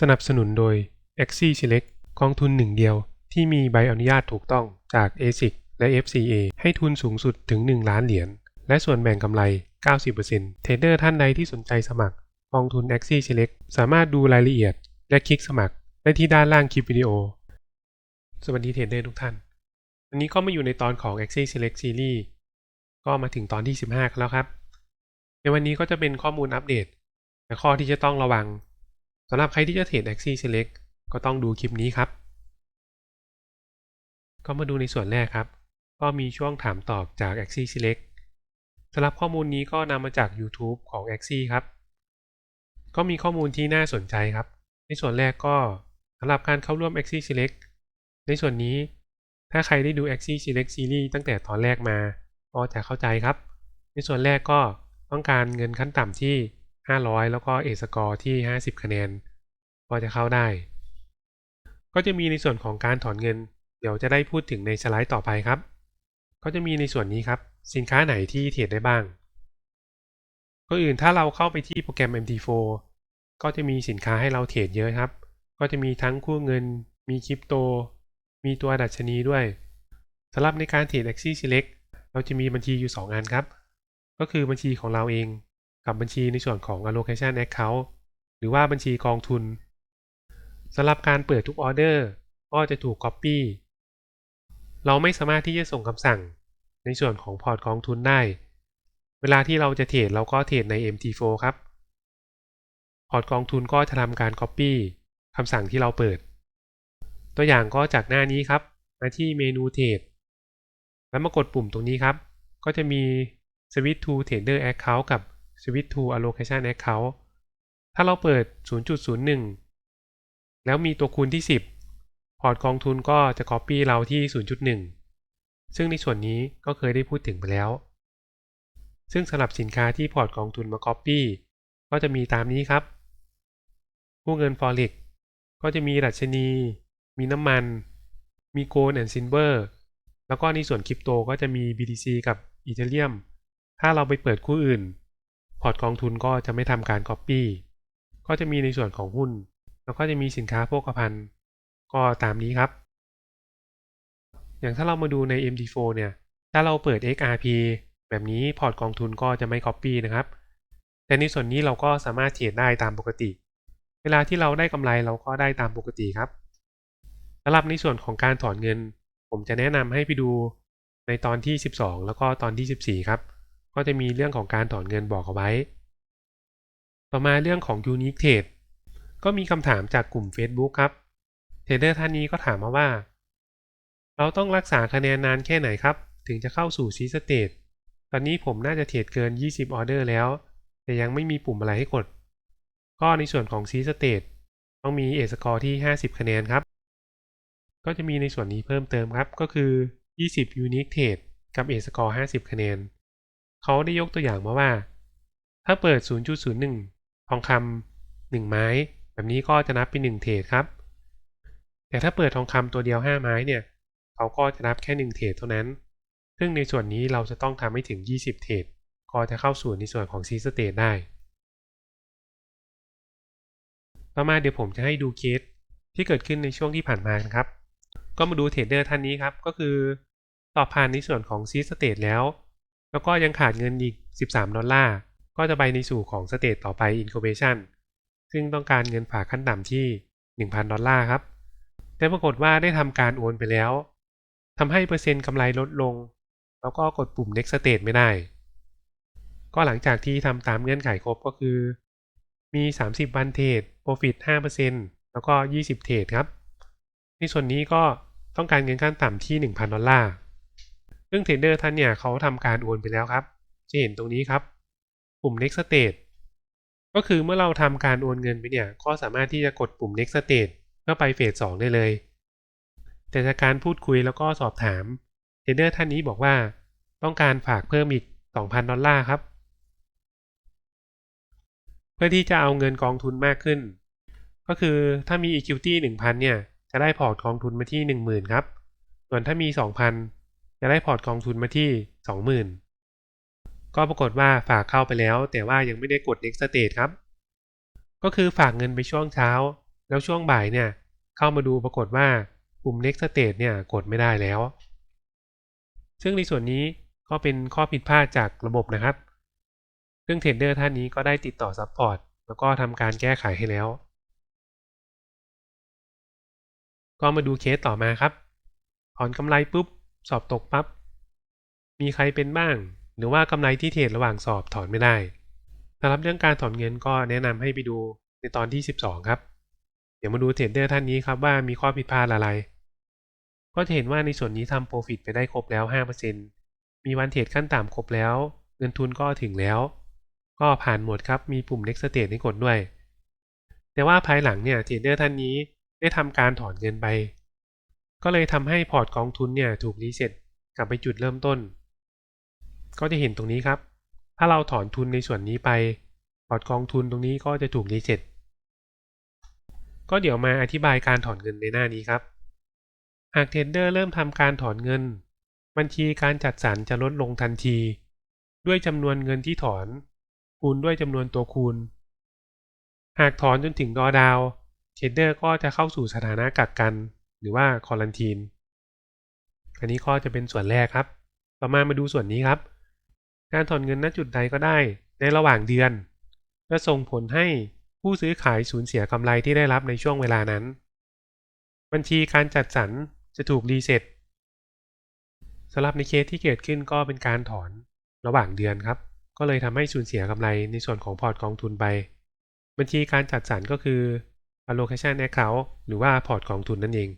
สนับสนุนโดย a x i Select กองทุนหนึ่งเดียวที่มีใบอนุญาตถูกต้องจาก ASIC และ FCA ให้ทุนสูงสุดถึง 1 ล้านเหรียญ และส่วนแบ่งกำไร 90%เทรดเดอร์ท่านใดที่สนใจสมัครกองทุน a x i Select สามารถดูรายละเอียด และคลิกสมัครได้ที่ด้านล่างคลิปวิดีโอ สวัสดีเทรดเดอร์ทุกท่าน วันนี้ก็มาอยู่ในตอนของ a x i Select Series ก็มาถึงตอนที่ 15 แล้วครับ ในวันนี้ก็จะเป็นข้อมูลอัปเดต และข้อที่จะต้องระวัง สำหรับใครที่จะเทรด Axie Select ก็ต้องดูคลิปนี้ครับ ก็มาดูในส่วนแรกครับ ก็มีช่วงถามตอบจาก Axie Select สำหรับข้อมูลนี้ก็นำมาจาก YouTube ของ Axie ครับ ก็มีข้อมูลที่น่าสนใจครับ ในส่วนแรกก็สำหรับการเข้าร่วม Axie Select ในส่วนนี้ถ้าใครได้ดู Axie Select Series ตั้งแต่ตอนแรกมา ก็จะเข้าใจครับ ในส่วนแรกก็ต้องการเงินขั้นต่ำที่ 500 แล้วก็เอสกอร์ที่ 50 คะแนนก็จะเข้าได้ ก็จะมีในส่วนของการถอนเงิน เดี๋ยวจะได้พูดถึงในสไลด์ต่อไปครับ ก็จะมีในส่วนนี้ครับ สินค้าไหนที่เทรดได้บ้าง ก็อื่นถ้าเราเข้าไปที่โปรแกรม MT4 ก็จะมีสินค้าให้เราเทรดเยอะครับ ก็จะมีทั้งคู่เงิน มีคริปโต มีตัวดัชนีด้วยสำหรับในการเทรด Axie Select เราจะมีบัญชีอยู่ 2 อันครับ ก็คือบัญชีของเราเอง กับบัญชีในส่วนของ allocation account หรือว่าบัญชีกองทุนสำหรับการเปิดทุกออเดอร์ก็จะถูก Copy เราไม่สามารถที่จะส่งคำสั่งในส่วนของพอร์ตกองทุนได้ เวลาที่เราจะเทรดเราก็เทรดใน MT4 ครับ พอร์ตกองทุนก็จะทำการ Copy คำสั่งที่เราเปิด ตัวอย่างก็จากหน้านี้ครับ มาที่เมนูเทรด แล้วมากดปุ่มตรงนี้ครับ ก็จะมี Switch to Trader Account กับ Switch to Allocation Account ถ้าเราเปิด 0.01 แล้วมีตัวคูณที่ 10 พอร์ตกองทุนก็จะ Copy เราที่ 0.1 ซึ่งในส่วนนี้ก็เคยได้พูดถึงไปแล้ว ซึ่งสำหรับสินค้าที่พอร์ตกองทุนมา Copy ก็จะมีตามนี้ครับผู้เงิน Forex ก็จะมีดัชนี มีน้ำมัน มี Gold and Silver แล้วก็ในส่วนคริปโตก็จะมี BTC กับ Ethereum ถ้าเราไปเปิดคู่อื่น พอร์ตกองทุนก็จะไม่ทำการ Copy ก็จะมีในส่วนของหุ้น แล้วก็จะมีสินค้าโภคภัณฑ์ก็ตามนี้ครับ อย่างถ้าเรามาดูใน MD4 เนี่ย ถ้าเราเปิด XRP แบบนี้พอร์ตกองทุนก็จะไม่ Copy นะครับ แต่ในส่วนนี้เราก็สามารถเทรดได้ตามปกติ เวลาที่เราได้กำไรเราก็ได้ตามปกติครับสำหรับในส่วนของการถอนเงิน ผมจะแนะนำให้ไปดูในตอนที่ 12 แล้วก็ตอนที่ 14 ครับ ก็จะมีเรื่องของการถอนเงินบอกเอาไว้ ต่อมาเรื่องของ Unique Trade ก็มีคำถามจากกลุ่ม Facebook ครับเทรดเดอร์ท่านนี้ก็ถามมาว่า เราต้องรักษาคะแนนนานแค่ไหนครับ ถึงจะเข้าสู่ซีสเตตตอนนี้ผมน่าจะเทรดเกิน 20 ออเดอร์แล้ว แต่ยังไม่มีปุ่มอะไรให้กด ก็ในส่วนของซีสเตตต้องมีเอสกอร์ที่ 50 คะแนนครับ ก็จะมีในส่วนนี้เพิ่มเติมครับ ก็คือ 20 Unique Trade กับเอสกอร์50 คะแนน เขาได้ยกตัวอย่างมาว่า ถ้าเปิด 0.01 ทองคำ1ไม้ แบบนี้ก็จะนับเป็น1เทรดครับ แต่ถ้าเปิดทองคำตัวเดียว 5 ไม้เนี่ยเขาก็จะนับแค่ 1 เทรดเท่านั้น ซึ่งในส่วนนี้เราจะต้องทำให้ถึง 20 เทรดก็จะเข้าสู่ในส่วนของซีสเตตได้ ต่อมาเดี๋ยวผมจะให้ดูเคสที่เกิดขึ้นในช่วงที่ผ่านมานครับ ก็มาดูเทรดเดอร์ท่านนี้ครับ ก็คือสอบผ่านในส่วนของซีสเตตแล้ว แล้วก็ยังขาดเงินอีก 13 ดอลลาร์ ก็จะไปในสู่ของสเตตต่อไป incubation ซึ่งต้องการเงินฝากขั้นต่ำที่ 1,000 ดอลลาร์ครับ แต่ปรากฏว่าได้ทำการโอนไปแล้ว ทำให้เปอร์เซ็นต์กำไรลดลง แล้วก็กดปุ่ม next state ไม่ได้ ก็หลังจากที่ทำตามเงื่อนไขครบก็คือ มี 30 วันเทรด profit 5%แล้วก็ 20 เทรดครับ ในส่วนนี้ก็ต้องการเงินขั้นต่ำที่ 1,000 ดอลลาร์ ซึ่งเทรดเดอร์ท่านเนี่ยเขาทำการโอนไปแล้วครับจะเห็นตรงนี้ครับปุ่ม next state ก็คือเมื่อเราทำการโอนเงินไปเนี่ยก็สามารถที่จะกดปุ่ม next state เพื่อไปเฟส2ได้เลย แต่จากการพูดคุยแล้วก็สอบถามเทรดเดอร์ท่านนี้บอกว่าต้องการฝากเพิ่มอีก 2,000 ดอลลาร์ครับ เพื่อที่จะเอาเงินกองทุนมากขึ้น ก็คือถ้ามี equity 1,000 เนี่ย จะได้พอร์ตกองทุนมาที่ 10,000 ครับ ส่วนถ้ามี 2,000 จะได้พอร์ตกองทุนมาที่ 20,000 ก็ปรากฏว่าฝากเข้าไปแล้ว แต่ว่ายังไม่ได้กด next state ครับ ก็คือฝากเงินไปช่วงเช้า แล้วช่วงบ่ายเนี่ย เข้ามาดูปรากฏว่าปุ่ม next state เนี่ยกดไม่ได้แล้ว ซึ่งในส่วนนี้ก็เป็นข้อผิดพลาดจากระบบนะครับ ซึ่งเทรดเดอร์ท่านนี้ก็ได้ติดต่อซัพพอร์ตแล้วก็ทำการแก้ไขให้แล้วก็มาดูเคสต่อมาครับ ถอนกำไรปุ๊บ สอบตกปับ๊บมีใครเป็นบ้าง หรือว่ากำไรที่เทรดระหว่างสอบถอนไม่ได้สำหรับเรื่องการถอนเงินก็แนะนำให้ไปดูในตอนที่ 12 ครับ เดี๋ยวมาดูเทรดเดอร์ท่านนี้ครับว่ามีข้อผิดพลาดอะไร ก็จะเห็นว่าในส่วนนี้ทำโปรฟิตไปได้ครบแล้ว 5%มีวันเทรดขั้นต่ำครบแล้ว เงินทุนก็ถึงแล้ว ก็ผ่านหมดครับ มีปุ่ม next state ให้กดด้วย แต่ว่าภายหลังเนี่ยเทรดเดอร์ท่านนี้ได้ทำการถอนเงินไป ก็เลยทำให้พอร์ตกองทุนเนี่ยถูกรีเซ็ตกลับไปจุดเริ่มต้น ก็จะเห็นตรงนี้ครับ ถ้าเราถอนทุนในส่วนนี้ไป พอร์ตกองทุนตรงนี้ก็จะถูกรีเซ็ตก็เดี๋ยวมาอธิบายการถอนเงินในหน้านี้ครับ หากเทรดเดอร์เริ่มทำการถอนเงิน บัญชีการจัดสรรจะลดลงทันที ด้วยจำนวนเงินที่ถอน คูณด้วยจำนวนตัวคูณ หากถอนจนถึงดอดาวเทรดเดอร์ก็จะเข้าสู่สถานะกักกัน หรือว่าคอลันทีนอันนี้ก็จะเป็นส่วนแรกครับ ต่อมามาดูส่วนนี้ครับ การถอนเงินณจุดใดก็ได้ ในระหว่างเดือน จะส่งผลให้ผู้ซื้อขายสูญเสียกำไรที่ได้รับในช่วงเวลานั้น บัญชีการจัดสรรจะถูกรีเซ็ตสำหรับในเคสที่เกิดขึ้นก็เป็นการถอนระหว่างเดือนครับ ก็เลยทำให้สูญเสียกำไรในส่วนของพอร์ตกองทุนไป บัญชีการจัดสรรก็คือ allocation account หรือว่าพอร์ตกองทุนนั่นเอง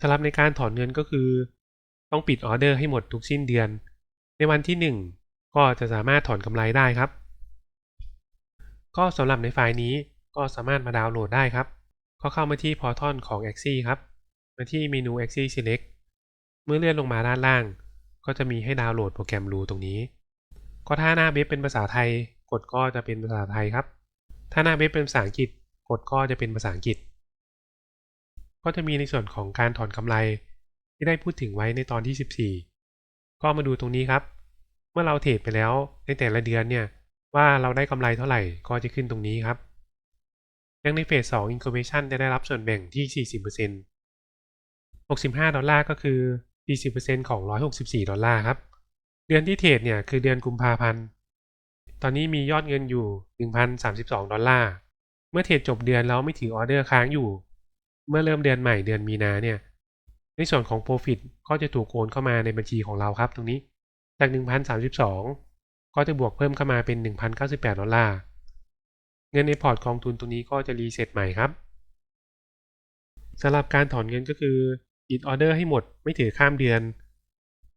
สำหรับในการถอนเงินก็คือ ต้องปิดออเดอร์ให้หมดทุกสิ้นเดือน ในวันที่ 1 ก็จะสามารถถอนกำไรได้ครับ ก็สำหรับในไฟล์นี้ก็สามารถมาดาวน์โหลดได้ครับ ก็เข้ามาที่พอร์ทัลของ Axie ครับมาที่เมนู Axie Select เมื่อเลื่อนลงมาด้านล่าง ก็จะมีให้ดาวน์โหลดโปรแกรมรูตรงนี้ ก็ถ้าหน้าเว็บเป็นภาษาไทย กดก็จะเป็นภาษาไทยครับ ถ้าหน้าเว็บเป็นภาษาอังกฤษ กดก็จะเป็นภาษาอังกฤษ ก็จะมีในส่วนของการถอนกำไร ที่ได้พูดถึงไว้ในตอนที่ 14 ก็มาดูตรงนี้ครับ เมื่อเราเทรดไปแล้วในแต่ละเดือนเนี่ยว่าเราได้กำไรเท่าไหร่ก็จะขึ้นตรงนี้ครับยังในเฟส2 Incubation จะได้รับส่วนแบ่งที่ 40% 65 ดอลลาร์ก็คือ 40%ของ 164 ดอลลาร์ครับ เดือนที่เทรดเนี่ยคือเดือนกุมภาพันธ์ ตอนนี้มียอดเงินอยู่ 1,032 ดอลลาร์ เมื่อเทรดจบเดือนแล้วไม่ถือออเดอร์ค้างอยู่ เมื่อเริ่มเดือนใหม่เดือนมีนาเนี่ย ในส่วนของ Profit ก็จะถูกโอนเข้ามาในบัญชีของเราครับตรงนี้ จาก 1,032 ก็จะบวกเพิ่มเข้ามาเป็น 1,098 ดอลลาร์ เงินในพอร์ตกองทุนตรงนี้ก็จะรีเซ็ตใหม่ครับสำหรับการถอนเงินก็คือปิดออเดอร์ให้หมดไม่ถือข้ามเดือน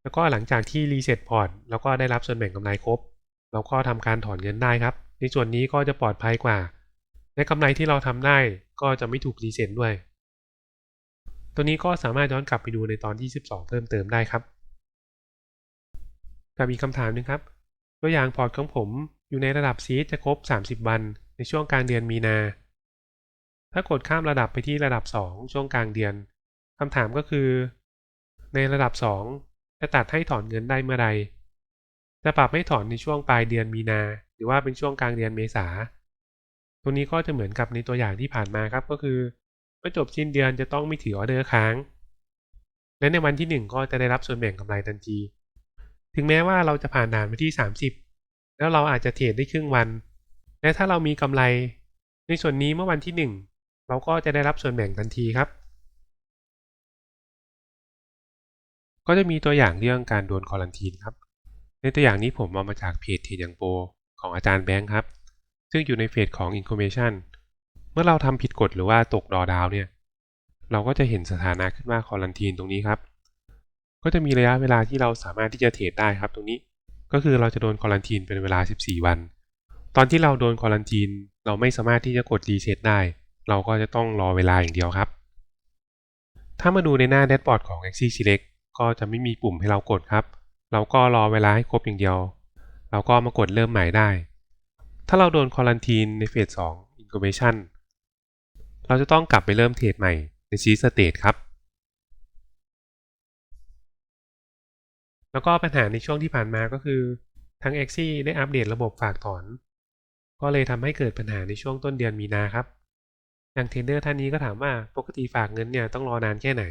แล้วก็หลังจากที่รีเซ็ตพอร์ตแล้วก็ได้รับส่วนแบ่งกำไรครบเราก็ทำการถอนเงินได้ครับ ในส่วนนี้ก็จะปลอดภัยกว่าและกำไรที่เราทำได้ก็จะไม่ถูกรีเซ็ตด้วย ตัวนี้ก็สามารถย้อนกลับไปดูในตอนที่ 12 เพิ่มเติมได้ครับ กับอีกคำถามนึงครับ ตัวอย่างพอร์ตของผมอยู่ในระดับซีจะครบ 30 วัน ในช่วงกลางเดือนมีนา ถ้ากดข้ามระดับไปที่ระดับ 2 ช่วงกลางเดือนคำถามก็คือ ในระดับ 2 จะตัดให้ถอนเงินได้เมื่อไรจะปรับให้ถอนในช่วงปลายเดือนมีนา หรือว่าเป็นช่วงกลางเดือนเมษา ตัวนี้ก็จะเหมือนกับในตัวอย่างที่ผ่านมาครับก็คือ เมื่อจบสิ้นเดือนจะต้องไม่ถือออเดอร์ค้าง และในวันที่ 1 ก็จะได้รับส่วนแบ่งกำไรทันที ถึงแม้ว่าเราจะผ่านด่านไปที่ 30 แล้วเราอาจจะเทรดได้ครึ่งวัน และถ้าเรามีกำไร ในส่วนนี้เมื่อวันที่ 1 เราก็จะได้รับส่วนแบ่งทันทีครับ ก็จะมีตัวอย่างเรื่องการโดนคอลันทีนครับ ในตัวอย่างนี้ผมเอามาจากเพจเทรดยังโปของอาจารย์แบงค์ครับ ซึ่งอยู่ในเฟสของ Information เมื่อเราทำผิดกฎหรือว่าตกดอดาวเนี่ย เราก็จะเห็นสถานะขึ้นว่าคอลันทีนตรงนี้ครับ ก็จะมีระยะเวลาที่เราสามารถที่จะเทรดได้ครับตรงนี้ ก็คือเราจะโดนคอลันทีนเป็นเวลา 14 วัน ตอนที่เราโดนคอลันทีนเราไม่สามารถที่จะกดรีเซ็ตได้ เราก็จะต้องรอเวลาอย่างเดียวครับ ถ้ามาดูในหน้าแดชบอร์ดของ Axis Select ก็จะไม่มีปุ่มให้เรากดครับ เราก็รอเวลาให้ครบอย่างเดียว เราก็มากดเริ่มใหม่ได้ ถ้าเราโดนคอลันทีนในเฟส2 Incubation เราจะต้องกลับไปเริ่มเทรดใหม่ในซีสเตทครับ แล้วก็ปัญหาในช่วงที่ผ่านมาก็คือทาง Axie ได้อัปเดตระบบฝากถอน ก็เลยทำให้เกิดปัญหาในช่วงต้นเดือนมีนาครับอย่างเทรดเดอร์ท่านนี้ก็ถามว่าปกติฝากเงินเนี่ยต้องรอนานแค่ไหน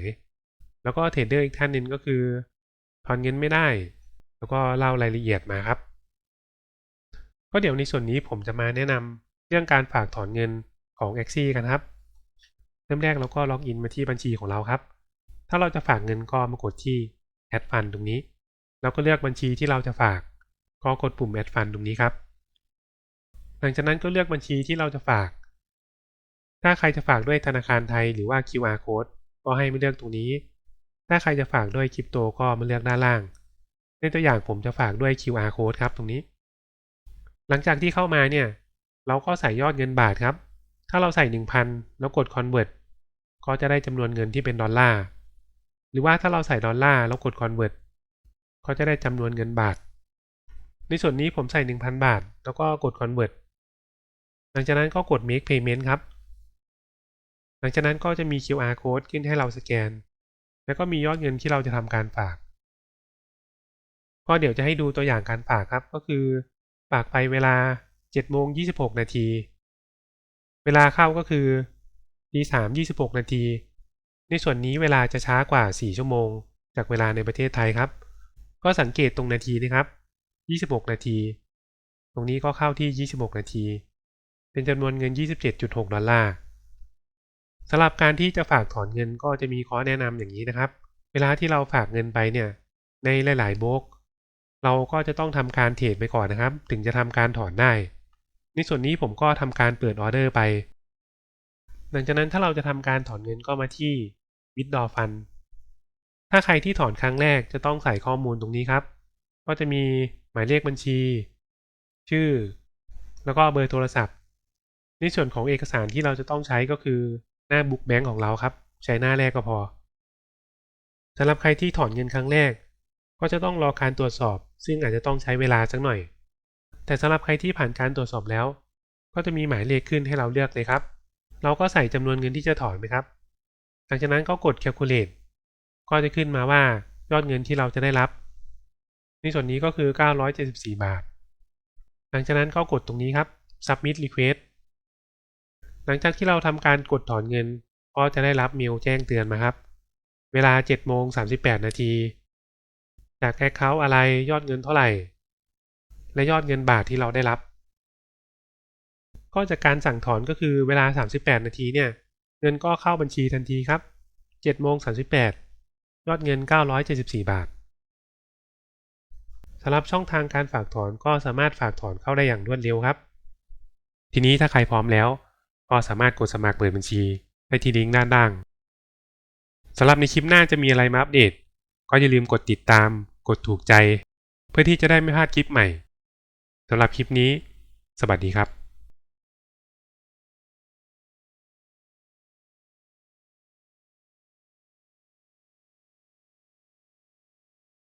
แล้วก็เทรดเดอร์อีกท่านนึงก็คือถอนเงินไม่ได้ แล้วก็เล่ารายละเอียดมาครับ ก็เดี๋ยวในส่วนนี้ผมจะมาแนะนำเรื่องการฝากถอนเงินของ a x i กันครับ ริ่มแรกเราก็ล็อกอินมาที่บัญชีของเราครับ ถ้าเราจะฝากเงินก็มากดที่ add fund ตรงนี้ แล้วก็เลือกบัญชีที่เราจะฝาก ก็กดปุ่ม add fund ตรงนี้ครับ หลังจากนั้นก็เลือกบัญชีที่เราจะฝาก ถ้าใครจะฝากด้วยธนาคารไทยหรือว่า QR code ก็ให้มาเลือกตรงนี้ ถ้าใครจะฝากด้วยคริปโตก็มาเลือกด้านล่าง ในตัวอย่างผมจะฝากด้วย QR code ครับตรงนี้ หลังจากที่เข้ามาเนี่ย เราก็ใส่ยอดเงินบาทครับ ถ้าเราใส่ 1,000 แล้วกด convert ก็จะได้จำนวนเงินที่เป็นดอลลาร์หรือว่าถ้าเราใส่ดอลลาร์แล้วกด convert ก็จะได้จำนวนเงินบาท ในส่วนนี้ผมใส่ 1,000 บาท แล้วก็กด convert หลังจากนั้นก็กด make payment ครับ หลังจากนั้นก็จะมี QR code ขึ้นให้เราสแกน แล้วก็มียอดเงินที่เราจะทำการฝาก ก็เดี๋ยวจะให้ดูตัวอย่างการฝากครับ ก็คือฝากไปเวลา7โมง26 นาที เวลาเข้าก็คือ ตี3 26นาที ในส่วนนี้เวลาจะช้ากว่า 4 ชั่วโมง จากเวลาในประเทศไทยครับ ก็สังเกตตรงนาทีนะครับ26นาที ตรงนี้ก็เข้าที่26นาที เป็นจำนวนเงิน27.6ดดุหกดอลลาร์สำหรับการที่จะฝากถอนเงินก็จะมีข้อแนะนำอย่างนี้นะครับ เวลาที่เราฝากเงินไปเนี่ย ในหลาย ๆ โบกเราก็จะต้องทำการเทรดไปก่อนนะครับ ถึงจะทำการถอนได้ ในส่วนนี้ผมก็ทำการเปิดออเดอร์ไป หลังจากนั้นถ้าเราจะทำการถอนเงินก็มาที่ Withdraw Fund ถ้าใครที่ถอนครั้งแรกจะต้องใส่ข้อมูลตรงนี้ครับ ก็จะมีหมายเลขบัญชี ชื่อ แล้วก็เบอร์โทรศัพท์ ในส่วนของเอกสารที่เราจะต้องใช้ก็คือหน้าบุ๊กแบงก์ของเราครับ ใช้หน้าแรกก็พอสำหรับใครที่ถอนเงินครั้งแรก ก็จะต้องรอการตรวจสอบ ซึ่งอาจจะต้องใช้เวลาสักหน่อย แต่สำหรับใครที่ผ่านการตรวจสอบแล้ว ก็จะมีหมายเลขขึ้นให้เราเลือกเลยครับ เราก็ใส่จำนวนเงินที่จะถอนไปครับ หลังจากนั้นก็กด calculate ก็จะขึ้นมาว่ายอดเงินที่เราจะได้รับ ในส่วนนี้ก็คือ 974 บาท หลังจากนั้นก็กดตรงนี้ครับ submit request หลังจากที่เราทำการกดถอนเงิน ก็จะได้รับเมลแจ้งเตือนมาครับ เวลา7โมง38 นาที จากแอคเคาท์อะไรยอดเงินเท่าไหร่ และยอดเงินบาทที่เราได้รับ ก็จากการสั่งถอนก็คือเวลา 38 นาทีเนี่ยเงินก็เข้าบัญชีทันทีครับ7โมง38 ยอดเงิน 974 บาทสำหรับช่องทางการฝากถอนก็สามารถฝากถอนเข้าได้อย่างรวดเร็วครับ ทีนี้ถ้าใครพร้อมแล้ว ก็สามารถกดสมัครเปิดบัญชีได้ที่ลิงก์ด้านล่างสำหรับในคลิปหน้าจะมีอะไรมาอัปเดต ก็อย่าลืมกดติดตาม กดถูกใจ เพื่อที่จะได้ไม่พลาดคลิปใหม่สำหรับคลิปนี้ สวัสดีครับ